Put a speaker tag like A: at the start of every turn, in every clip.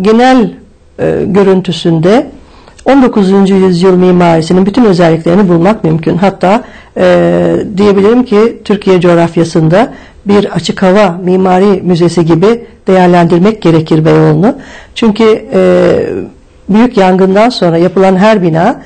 A: genel e, görüntüsünde 19. yüzyıl mimarisinin bütün özelliklerini bulmak mümkün. Hatta e, diyebilirim ki Türkiye coğrafyasında bir açık hava mimari müzesi gibi değerlendirmek gerekir Beyoğlu'nu. Çünkü e, büyük yangından sonra yapılan her bina e,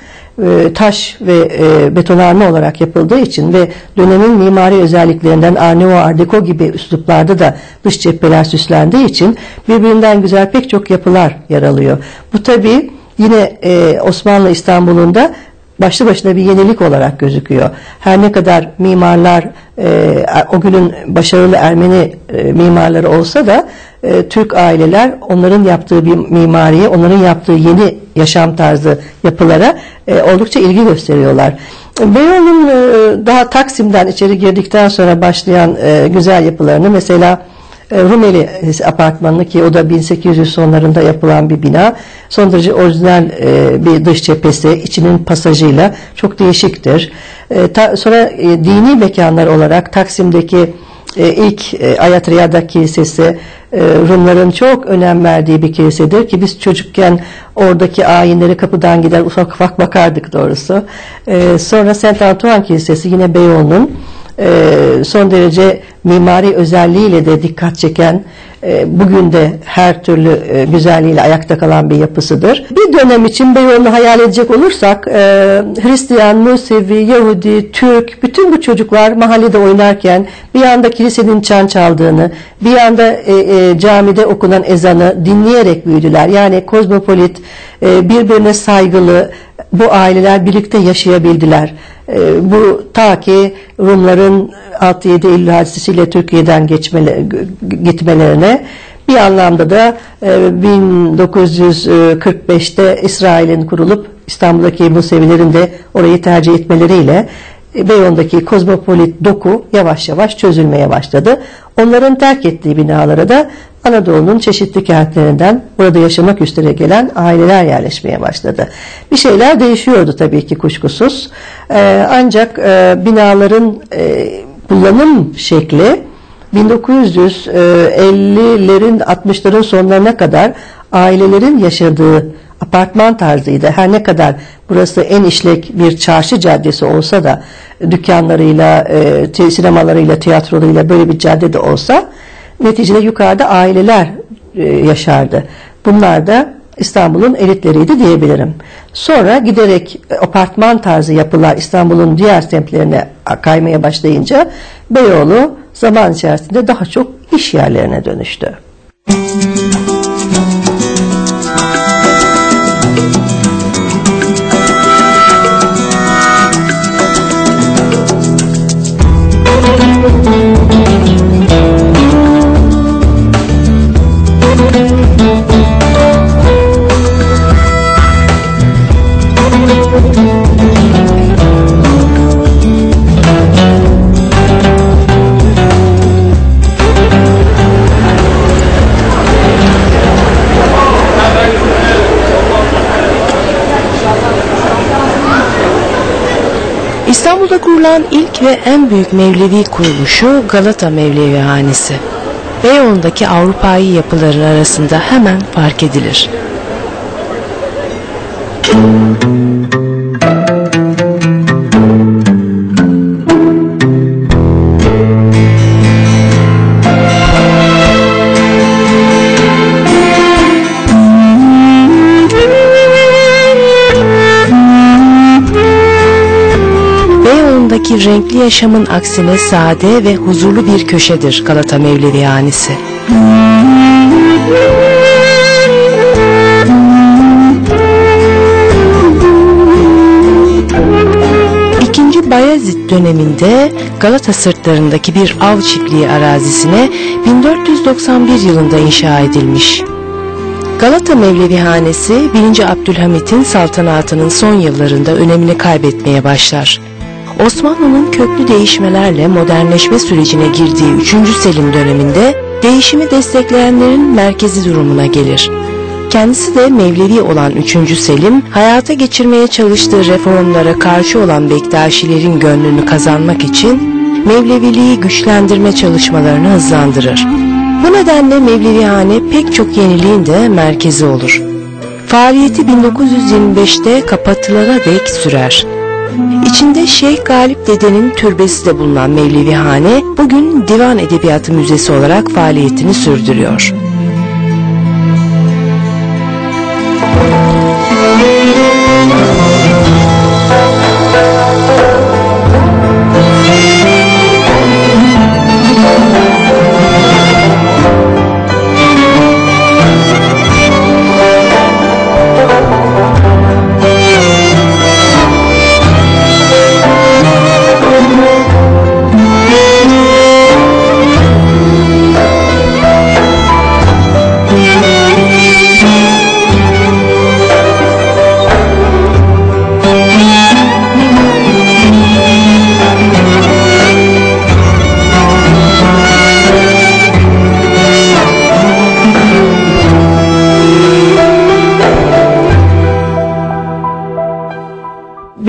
A: taş ve e, betonarme olarak yapıldığı için ve dönemin mimari özelliklerinden Art Deco gibi üsluplarda da dış cepheler süslendiği için birbirinden güzel pek çok yapılar yer alıyor. Bu tabi yine e, Osmanlı İstanbul'unda başlı başına bir yenilik olarak gözüküyor. Her ne kadar mimarlar e, o günün başarılı Ermeni e, mimarları olsa da e, Türk aileler onların yaptığı bir mimariye, onların yaptığı yeni yaşam tarzı yapılara e, oldukça ilgi gösteriyorlar. Beyoğlu'nun e, daha Taksim'den içeri girdikten sonra başlayan e, güzel yapılarını mesela e, Rumeli apartmanı ki o da 1800 sonlarında yapılan bir bina. Son derece orijinal e, bir dış cephesi, içinin pasajıyla çok değişiktir. E, sonra dini mekanlar olarak Taksim'deki e, ilk e, Ayat Riyada Kilisesi e, Rumların çok önem verdiği bir kilisedir ki biz çocukken oradaki ayinleri kapıdan gider ufak ufak bakardık doğrusu. E, sonra Saint Antoine Kilisesi yine Beyoğlu'nun e, son derece mimari özelliğiyle de dikkat çeken e, bugün de her türlü e, güzelliğiyle ayakta kalan bir yapısıdır. Bir dönem için Beyoğlu'nu hayal edecek olursak e, Hristiyan, Musevi, Yahudi, Türk bütün bu çocuklar mahallede oynarken bir yanda kilisenin çan çaldığını, bir yanda camide okunan ezanı dinleyerek büyüdüler. Yani kozmopolit, birbirine saygılı bu aileler birlikte yaşayabildiler. E, bu ta ki Rumların 6-7 Eylül hadisesiyle Türkiye'den geçmele, gitmelerine bir anlamda da e, 1945'te İsrail'in kurulup İstanbul'daki Musevilerin de orayı tercih etmeleriyle e, Beyoğlu'ndaki kozmopolit doku yavaş yavaş çözülmeye başladı. Onların terk ettiği binalara da Anadolu'nun çeşitli kentlerinden burada yaşamak üzere gelen aileler yerleşmeye başladı. Bir şeyler değişiyordu tabii ki kuşkusuz. Ee, ancak e, binaların e, kullanım şekli 1950'lerin 60'ların sonlarına kadar ailelerin yaşadığı apartman tarzıydı. Her ne kadar burası en işlek bir çarşı caddesi olsa da dükkanlarıyla, e, sinemalarıyla, tiyatrolarıyla böyle bir cadde de olsa neticede yukarıda aileler e, yaşardı. Bunlar da İstanbul'un elitleriydi diyebilirim. Sonra giderek apartman tarzı yapılar İstanbul'un diğer semtlerine kaymaya başlayınca Beyoğlu zaman içerisinde daha çok iş yerlerine dönüştü. Müzik
B: İstanbul'da kurulan ilk ve en büyük Mevlevi kuruluşu Galata Mevlevihanesi. Beyoğlu'ndaki Avrupa'yı yapıların arasında hemen fark edilir. İstanbul'daki renkli yaşamın aksine sade ve huzurlu bir köşedir Galata Mevlevihanesi. İkinci Bayezid döneminde Galata sırtlarındaki bir av çiftliği arazisine 1491 yılında inşa edilmiş. Galata Mevlevihanesi 1. Abdülhamit'in saltanatının son yıllarında önemini kaybetmeye başlar. Osmanlı'nın köklü değişmelerle modernleşme sürecine girdiği 3. Selim döneminde değişimi destekleyenlerin merkezi durumuna gelir. Kendisi de Mevlevi olan 3. Selim, hayata geçirmeye çalıştığı reformlara karşı olan Bektaşilerin gönlünü kazanmak için Mevleviliği güçlendirme çalışmalarını hızlandırır. Bu nedenle Mevlevihane pek çok yeniliğin de merkezi olur. Faaliyeti 1925'te kapatılana dek sürer. İçinde Şeyh Galip Dede'nin türbesi de bulunan Mevlevihane bugün Divan Edebiyatı Müzesi olarak faaliyetini sürdürüyor.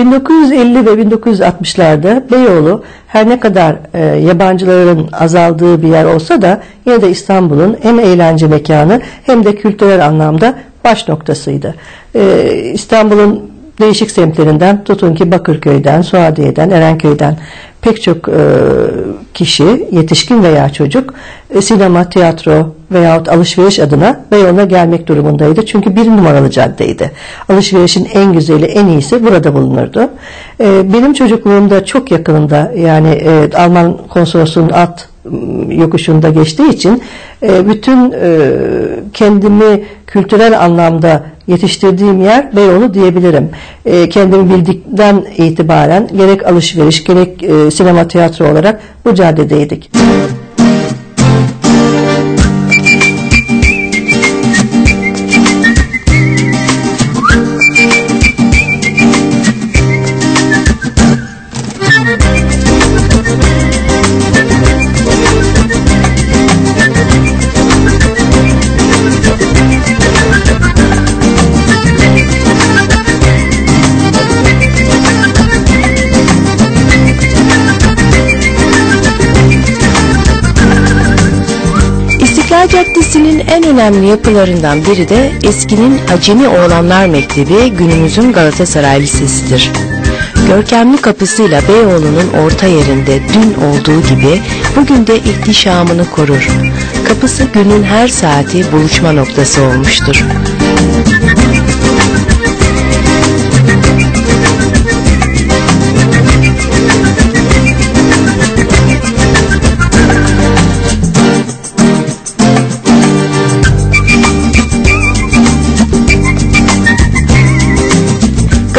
A: 1950 ve 1960'larda Beyoğlu her ne kadar e, yabancıların azaldığı bir yer olsa da yine de İstanbul'un hem eğlence mekanı hem de kültürel anlamda baş noktasıydı. E, İstanbul'un değişik semtlerinden tutun ki Bakırköy'den, Suadiye'den, Erenköy'den pek çok e, kişi, yetişkin veya çocuk e, sinema, tiyatro veyahut alışveriş adına Beyoğlu'na gelmek durumundaydı. Çünkü bir numaralı caddeydi. Alışverişin en güzeli, en iyisi burada bulunurdu. E, benim çocukluğumda çok yakınında yani Alman konsolosunun alt yokuşunda geçtiği için e, bütün e, kendimi kültürel anlamda yetiştirdiğim yer Beyoğlu diyebilirim. E, kendimi bildikten itibaren gerek alışveriş gerek sinema tiyatro olarak bu caddedeydik.
B: Caddesi'nin en önemli yapılarından biri de eskinin Acemi Oğlanlar Mektebi günümüzün Galatasaray Lisesi'dir. Görkemli kapısıyla Beyoğlu'nun orta yerinde dün olduğu gibi bugün de ihtişamını korur. Kapısı günün her saati buluşma noktası olmuştur.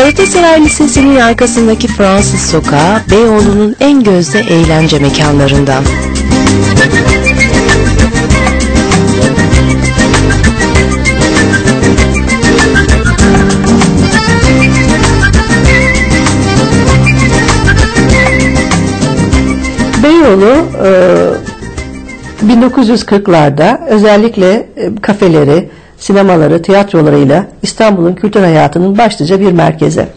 B: Galatasaray Lisesi'nin arkasındaki Fransız sokağı Beyoğlu'nun en gözde eğlence mekanlarından.
A: Beyoğlu 1940'larda özellikle kafeleri, sinemaları, tiyatrolarıyla İstanbul'un kültür hayatının başlıca bir merkezi.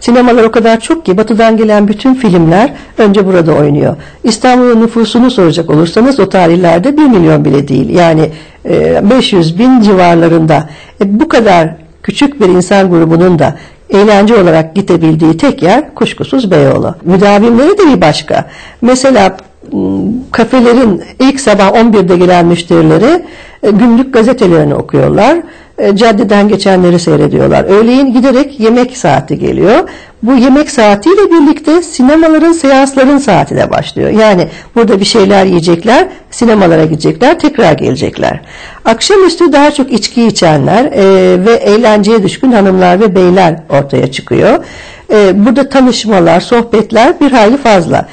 A: Sinemalar o kadar çok ki batıdan gelen bütün filmler önce burada oynuyor. İstanbul'un nüfusunu soracak olursanız o tarihlerde 1 milyon bile değil. Yani 500 e, bin civarlarında. E, bu kadar küçük bir insan grubunun da eğlence olarak gidebildiği tek yer kuşkusuz Beyoğlu. Müdavimleri de bir başka. Mesela kafelerin ilk sabah 11'de gelen müşterileri e, günlük gazetelerini okuyorlar. E, caddeden geçenleri seyrediyorlar. Öğleyin giderek yemek saati geliyor. Bu yemek saatiyle birlikte sinemaların, seansların saati de başlıyor. Yani burada bir şeyler yiyecekler, sinemalara gidecekler, tekrar gelecekler. Akşamüstü daha çok içki içenler e, ve eğlenceye düşkün hanımlar ve beyler ortaya çıkıyor. E, burada tanışmalar, sohbetler bir hayli fazla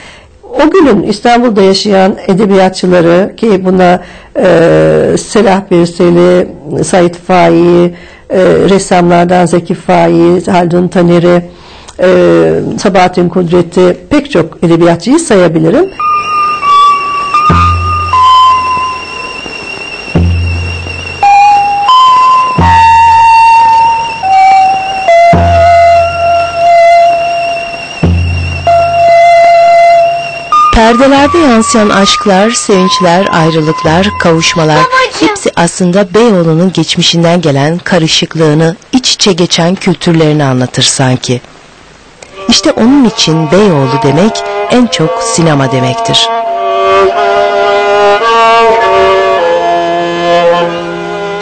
A: o günün İstanbul'da yaşayan edebiyatçıları ki buna e, Selah Birseli, Said Faik, e, ressamlardan Zeki Faik, Haldun Taner'i, e, Sabahattin Kudret'i pek çok edebiyatçıyı sayabilirim.
B: Perdelerde yansıyan aşklar, sevinçler, ayrılıklar, kavuşmalar
C: Babacığım.
B: hepsi aslında Beyoğlu'nun geçmişinden gelen karışıklığını, iç içe geçen kültürlerini anlatır sanki. İşte onun için Beyoğlu demek en çok sinema demektir.